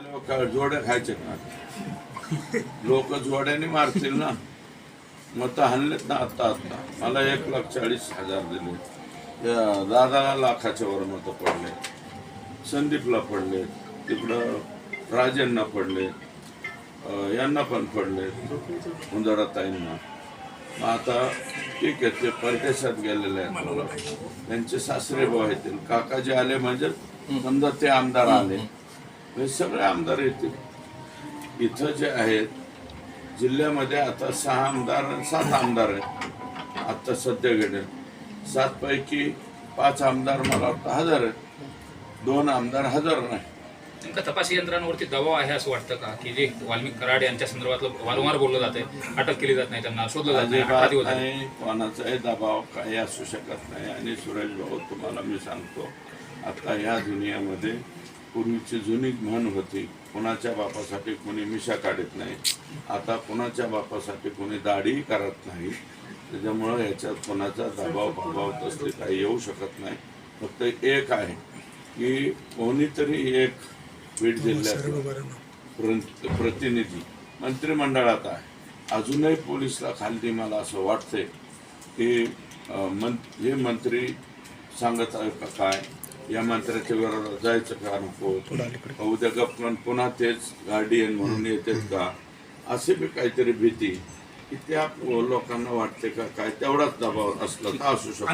आणि मग जोड्या खायचे का? लोक जोड्याने मारतील ना. मत हल्लेत ना आता आता. मला एक लाख चाळीस हजार दिले. या दादाला लाखाच्या वर मत पडले. संदीपला पडले. तिकडं राजेंना पडले. यांना पण पडले. मुंदराताईंना. मग आता ठीक आहे ते परदेशात गेलेले आहेत. त्यांचे सासरे भाऊ येतील काकाजी आले म्हणजे समजा ते आमदार आले. सगळे आमदार येतील. इथं जे आहेत जिल्ह्यामध्ये आता सहा आमदार सात आमदार आहेत. आता सध्या घडे सात पैकी पाच आमदार मला वाटतं हजर आहेत. दोन आमदार हजर नाही. नेमका तपास यंत्रणांवरती दबाव आहे असं वाटतं का? की जे वाल्मिक कराड यांच्या संदर्भातलं वारंवार बोललं जाते अटक केली जात नाही त्यांना शोधलं जात नाही कोणाचाही दबाव काही असू शकत नाही. आणि सुरेश भाऊ तुम्हाला मी सांगतो आता ह्या दुनियामध्ये पूर्वीची जुनी म्हण होती कोणाच्या बापासाठी कोणी मिशा काढत नाही आता कोणाच्या बापासाठी कोणी दाढी करत नाही. त्याच्यामुळं याच्यात कोणाचा दबाव प्रभाव तसले काही येऊ शकत नाही. फक्त एक आहे की कोणीतरी एक बीड जिल्ह्यात प्र- प्रतिनिधी मंत्रिमंडळात आहे. अजूनही पोलिसला खाली मला असं वाटतंय की मं हे मंत्री सांगत आहे का काय? या मंत्र्याच्या विरोधात जायचं का नको? उद्या गपकन पुन्हा तेच गार्डियन म्हणून येतात का? असे बी काहीतरी भीती. की त्या लोकांना वाटते का? काय तेवढाच दबाव असला तर असू शकतो.